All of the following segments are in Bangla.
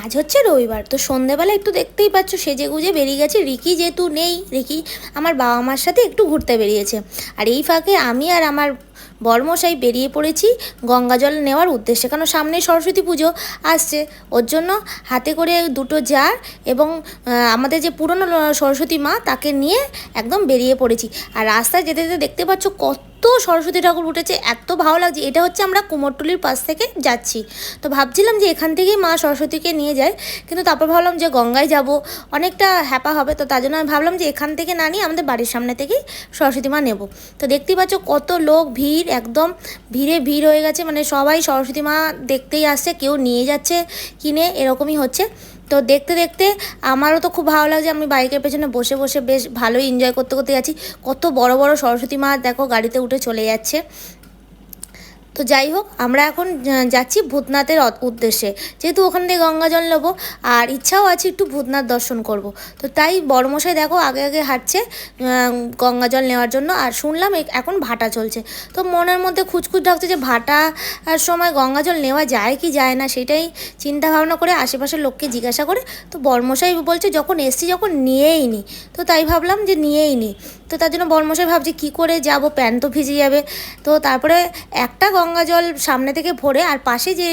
আজ হচ্ছে রবিবার, তো সন্ধেবেলা একটু দেখতেই পাচ্ছ সেজে গুজে বেরিয়ে গেছে। রিকি যেহেতু নেই, রিকি আমার বাবা মার সাথে একটু ঘুরতে বেরিয়েছে। আর এই ফাঁকে আমি আর আমার বর্মশাই বেরিয়ে পড়েছি গঙ্গা জল নেওয়ার উদ্দেশ্যে। কারণ সামনে সরস্বতী পুজো আসছে, ওর জন্য হাতে করে দুটো জার এবং আমাদের যে পুরনো সরস্বতী মা তাকে নিয়ে একদম বেরিয়ে পড়েছি। আর রাস্তায় যেতে যেতে দেখতে পাচ্ছ কত সরস্বতী ঠাকুর উঠেছে, এত ভালো লাগছে। এটা হচ্ছে আমরা কুমোরটুলির পাশ থেকে যাচ্ছি। তো ভাবছিলাম যে এখান থেকেই মা সরস্বতীকে নিয়ে যায়, কিন্তু তারপর ভাবলাম যে গঙ্গায় যাব, অনেকটা হ্যাপা হবে, তো তার জন্য আমি ভাবলাম যে এখান থেকে না নিয়ে আমাদের বাড়ির সামনে থেকেই সরস্বতী মা নেব। তো দেখতেই পাচ্ছ কত লোক, ভিড়, একদম ভিড়ে ভিড় হয়ে গেছে মানে সবাই সরস্বতী মা দেখতেই আসছে, কেউ নিয়ে যাচ্ছে, কিনে, এরকমই হচ্ছে। তো দেখতে দেখতে আমারও তো খুব ভালো লাগছে। আমি বাইকের পেছনে বসে বসে বেশ ভালোই এনজয় করতে করতে যাচ্ছি। কত বড় বড় সরস্বতী মা দেখো গাড়িতে উঠে চলে যাচ্ছে। তো যাই হোক, আমরা এখন যাচ্ছি ভূতনাথের উদ্দেশ্যে। যেহেতু ওখান থেকে গঙ্গা জল নেব, আর ইচ্ছাও আছে একটু ভূতনাথ দর্শন করব। তো তাই বড়মশাই দেখো, আগে আগে হাঁটছে গঙ্গা জল নেওয়ার জন্য। আর শুনলাম এখন ভাটা চলছে। তো মনের মধ্যে খুচখুচ ডাকছে যে ভাটা আর সময় গঙ্গা জল নেওয়া যায় কি যায় না, সেটাই চিন্তা ভাবনা করে আশেপাশের লোককে জিজ্ঞাসা করে। তো বর্মশাই বলছে, যখন এসছি যখন নিয়েই নি। তো তাই ভাবলাম যে নিয়েই নি। তো তার জন্য বর্মশাই ভাবছে, কী করে যাব? প্যান্ট তো ভিজে যাবে। তো তারপরে একটা গঙ্গা জল সামনে থেকে ভরে আর পাশে যে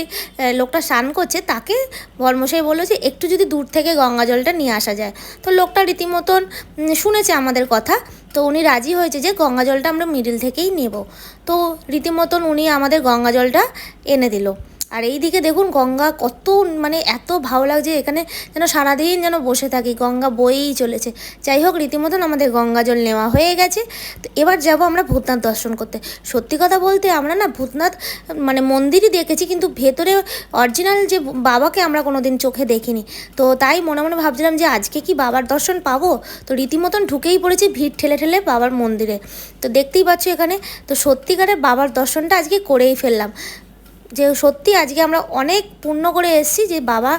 লোকটা স্নান করছে, তাকে বর্মশাই বলল যে, একটু যদি দূর থেকে গঙ্গা জলটা নিয়ে আসা যায়। তো লোকটা রীতিমতন শুনেছে আমাদের কথা। তো উনি রাজি হয়েছে যে, গঙ্গা জলটা আমরা মিডিল থেকেই নেব। তো রীতিমতন উনি আমাদের গঙ্গা জলটা এনে দিল। আর এই দিকে দেখুন গঙ্গা কত মানে এত ভালো লাগছে, এখানে যেন সারাদিন যেন বসে থাকি, গঙ্গা বয়েই চলেছে। যাই হোক, রীতিমতন আমাদের গঙ্গা জল নেওয়া হয়ে গেছে। তো এবার যাব আমরা ভূতনাথ দর্শন করতে। সত্যি কথা বলতে আমরা না ভূতনাথ মানে মন্দিরই দেখেছি, কিন্তু ভেতরে অরিজিনাল যে বাবাকে আমরা কোনো দিন চোখে দেখিনি। তো তাই মনে মনে ভাবছিলাম যে আজকে কি বাবার দর্শন পাবো? তো রীতিমতন ঢুকেই পড়েছি ভিড় ঠেলে ঠেলে বাবার মন্দিরে। তো দেখতেই পাচ্ছ এখানে, তো সত্যিকারের বাবার দর্শনটা আজকে করেই ফেললাম। যে সত্যি আজকে আমরা অনেক পূর্ণ করে এসেছি যে বাবা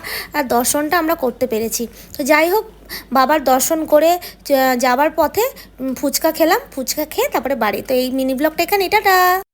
দর্শনটা আমরা করতে পেরেছি। তো যাই হোক, বাবার দর্শন করে যাওয়ার পথে ফুচকা খেলাম, ফুচকা খেয়ে তারপরে বাড়ি। তো এই মিনি ব্লগটা এখানে টাটা!